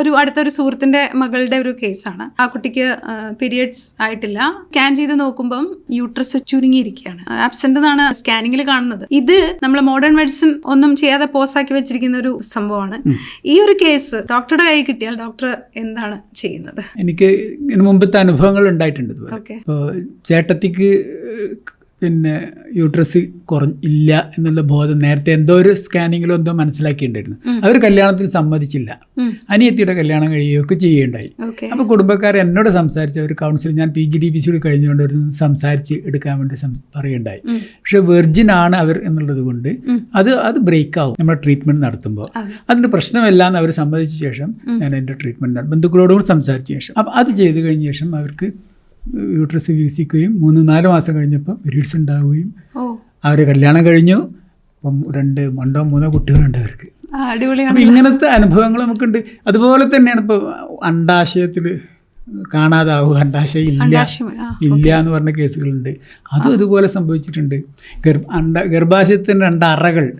ഒരു അടുത്തൊരു സുഹൃത്തിന്റെ മകളുടെ ഒരു കേസാണ്. ആ കുട്ടിക്ക് പീരിയഡ്സ് ആയിട്ടില്ല. സ്കാൻ ചെയ്ത് നോക്കുമ്പം യൂട്രസ് ചുരുങ്ങിയിരിക്കുകയാണ്. ആബ്സെന്റ് എന്നാണ് സ്കാനിങ്ങിൽ കാണുന്നത്. ഇത് നമ്മൾ മോഡേൺ മെഡിസിൻ ഒന്നും ചെയ്യാതെ പോസാക്കി വെച്ചിരിക്കുന്ന ഒരു സംഭവമാണ്. ഈ ഒരു കേസ് ഡോക്ടറുടെ കൈ കിട്ടിയാൽ ഡോക്ടർ എന്താണ് ചെയ്യുന്നത്? എനിക്ക് ഇതിനു മുമ്പത്തെ അനുഭവങ്ങൾ ഉണ്ടായിട്ടുണ്ട് ചേട്ടത്തിക്ക് പിന്നെ യൂട്രസ് കുറഞ്ഞ ഇല്ല എന്നുള്ള ബോധം നേരത്തെ എന്തോ ഒരു സ്കാനിങ്ങിലോ എന്തോ മനസ്സിലാക്കിയിട്ടുണ്ടായിരുന്നു. അവർ കല്യാണത്തിന് സമ്മതിച്ചില്ല. അനിയത്തിയുടെ കല്യാണം കഴിയുകയൊക്കെ ചെയ്യുകയുണ്ടായി. അപ്പോൾ കുടുംബക്കാർ എന്നോട് സംസാരിച്ച ഒരു കൗൺസിൽ ഞാൻ പി ജി ഡി പി സിയോട് കഴിഞ്ഞുകൊണ്ട് ഒരു സംസാരിച്ച് എടുക്കാൻ വേണ്ടി പറയുണ്ടായി പക്ഷെ വെർജിൻ ആണ് അവർ എന്നുള്ളത് കൊണ്ട് അത് അത് ബ്രേക്ക് ആവും നമ്മുടെ ട്രീറ്റ്മെന്റ് നടത്തുമ്പോൾ അതിന്റെ പ്രശ്നമല്ല എന്ന് അവർ സമ്മതിച്ച ശേഷം ഞാൻ എന്റെ ട്രീറ്റ്മെന്റ് ബന്ധുക്കളോടുകൂടി ബന്ധുക്കളോടും കൂടി സംസാരിച്ച ശേഷം. അപ്പം അത് ചെയ്ത് കഴിഞ്ഞ ശേഷം അവർക്ക് യൂട്രസ് വികസിക്കുകയും മൂന്ന് നാല് മാസം കഴിഞ്ഞപ്പോൾ പീരീഡ്സ് ഉണ്ടാവുകയും അവർ കല്യാണം കഴിഞ്ഞു. അപ്പം രണ്ട് രണ്ടോ മൂന്നോ കുട്ടികളുണ്ട് അവർക്ക്. അപ്പം ഇങ്ങനത്തെ അനുഭവങ്ങൾ നമുക്കുണ്ട്. അതുപോലെ തന്നെയാണ് ഇപ്പോൾ അണ്ടാശയത്തിൽ കാണാതാവുക. അണ്ടാശയം ഇല്ല. ഇല്ല എന്ന് പറഞ്ഞ കേസുകളുണ്ട്. അതും ഇതുപോലെ സംഭവിച്ചിട്ടുണ്ട്. ഗർഭ അണ്ട ഗർഭാശയത്തിന്റെ രണ്ട് അറകൾ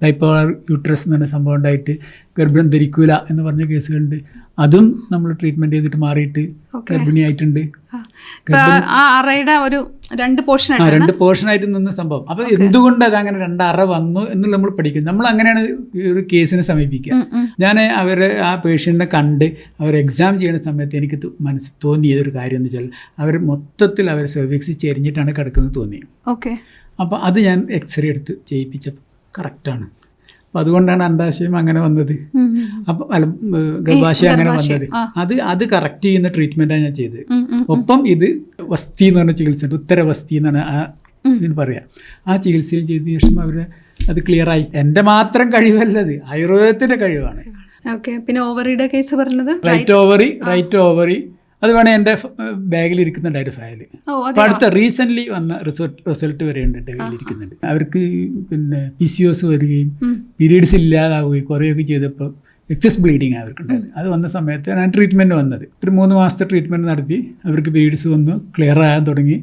ആ ബൈപ്പോളർ യൂട്രസ് എന്ന് പറഞ്ഞ സംഭവം ഉണ്ടായിട്ട് ഗർഭം ധരിക്കൂല എന്ന് പറഞ്ഞ കേസുകളുണ്ട്. അതും നമ്മൾ ട്രീറ്റ്മെന്റ് ചെയ്തിട്ട് മാറിയിട്ട് ഗർഭിണിയായിട്ടുണ്ട്. അറയുടെ ഒരു രണ്ട് പോർഷൻ ആ രണ്ട് പോർഷനായിട്ട് നിന്ന സംഭവം. അപ്പോൾ എന്തുകൊണ്ട് അത് അങ്ങനെ രണ്ട് അറ വന്നു എന്ന് നമ്മൾ പഠിക്കും നമ്മൾ അങ്ങനെയാണ് ഈ ഒരു കേസിനെ സമീപിക്കുക. ഞാൻ അവരെ ആ പേഷ്യന്റിനെ കണ്ട് അവർ എക്സാം ചെയ്യുന്ന സമയത്ത് എനിക്ക് മനസ്സ് തോന്നിയതൊരു കാര്യം എന്ന് വെച്ചാൽ അവർ മൊത്തത്തിൽ അവർ സെർവിക്സ് ചെരിഞ്ഞിട്ടാണ് കിടക്കുന്നത് തോന്നി ഓക്കെ. അപ്പോൾ അത് ഞാൻ എക്സ്റേ എടുത്ത് ചെയ്യിപ്പിച്ചപ്പോൾ കറക്റ്റാണ്. അപ്പം അതുകൊണ്ടാണ് അണ്ടാശയം അങ്ങനെ വന്നത്. അപ്പം അല്ല ഗർഭാശയം അങ്ങനെ വന്നത്. അത് അത് കറക്റ്റ് ചെയ്യുന്ന ട്രീറ്റ്മെന്റാണ് ഞാൻ ചെയ്തത്. ഒപ്പം ഇത് വസ്തി എന്ന് പറഞ്ഞ ചികിത്സ ഉണ്ട്. ഉത്തരവസ്തി എന്നാണ് ആ ഇതിന് പറയാം. ആ ചികിത്സയും ചെയ്ത ശേഷം അവർ അത് ക്ലിയറായി എന്റെ മാത്രം കഴിവല്ലത്. ആയുർവേദത്തിന്റെ കഴിവാണ്. ഓക്കെ. പിന്നെ ഓവറിയുടെ കേസ് പറഞ്ഞത്? റൈറ്റ് ഓവറി റൈറ്റ് ഓവറി അത് വേണേൽ എന്റെ ബാഗിൽ ഇരിക്കുന്നുണ്ടായിരുന്നു ഫയൽ ഓ അതെ അപ്പോൾ അടുത്ത റീസെന്റ്ലി വന്ന റിസൾട്ട് റിസൾട്ട് വരെ ഉണ്ട് എന്റെ കയ്യിലിരിക്കുന്നുണ്ട്. അവർക്ക് പിന്നെ പി സി ഒസ് വരികയും പീരീഡ്സ് ഇല്ലാതാവുകയും കുറേയൊക്കെ ചെയ്തപ്പോൾ എക്സസ് ബ്ലീഡിങ് അവർക്കുണ്ടായത് അത് വന്ന സമയത്ത് ഞാൻ ട്രീറ്റ്മെന്റ് വന്നത്. ഒരു മൂന്ന് മാസത്തെ ട്രീറ്റ്മെന്റ് നടത്തി അവർക്ക് പീരീഡ്സ് വന്നു ക്ലിയർ ആകാൻ തുടങ്ങി.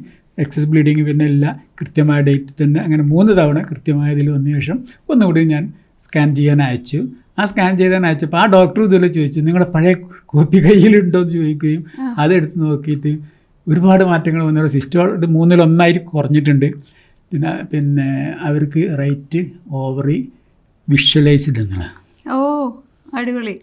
എക്സസ് ബ്ലീഡിങ് പിന്നെ എല്ലാം കൃത്യമായ ഡേറ്റ് തന്നെ അങ്ങനെ മൂന്ന് തവണ കൃത്യമായ ഇതിൽ വന്ന ശേഷം ഒന്നുകൂടി ഞാൻ സ്കാൻ ചെയ്യാൻ അയച്ചു. ആ സ്കാൻ ചെയ്താൽ അയച്ചപ്പോൾ ആ ഡോക്ടർ ഇതുപോലെ ചോദിച്ചു നിങ്ങളുടെ പഴയ കോപ്പി കയ്യിലുണ്ടോ എന്ന് ചോദിക്കുകയും അതെടുത്ത് നോക്കിയിട്ട് ഒരുപാട് മാറ്റങ്ങൾ വന്നു. സിസ്റ്റോൾ മൂന്നിലൊന്നായി കുറഞ്ഞിട്ടുണ്ട്. പിന്നെ പിന്നെ അവർക്ക് റൈറ്റ് ഓവറി വിഷ്വലൈസ്ഡ് എന്നുള്ള ഓ അടിപൊളി.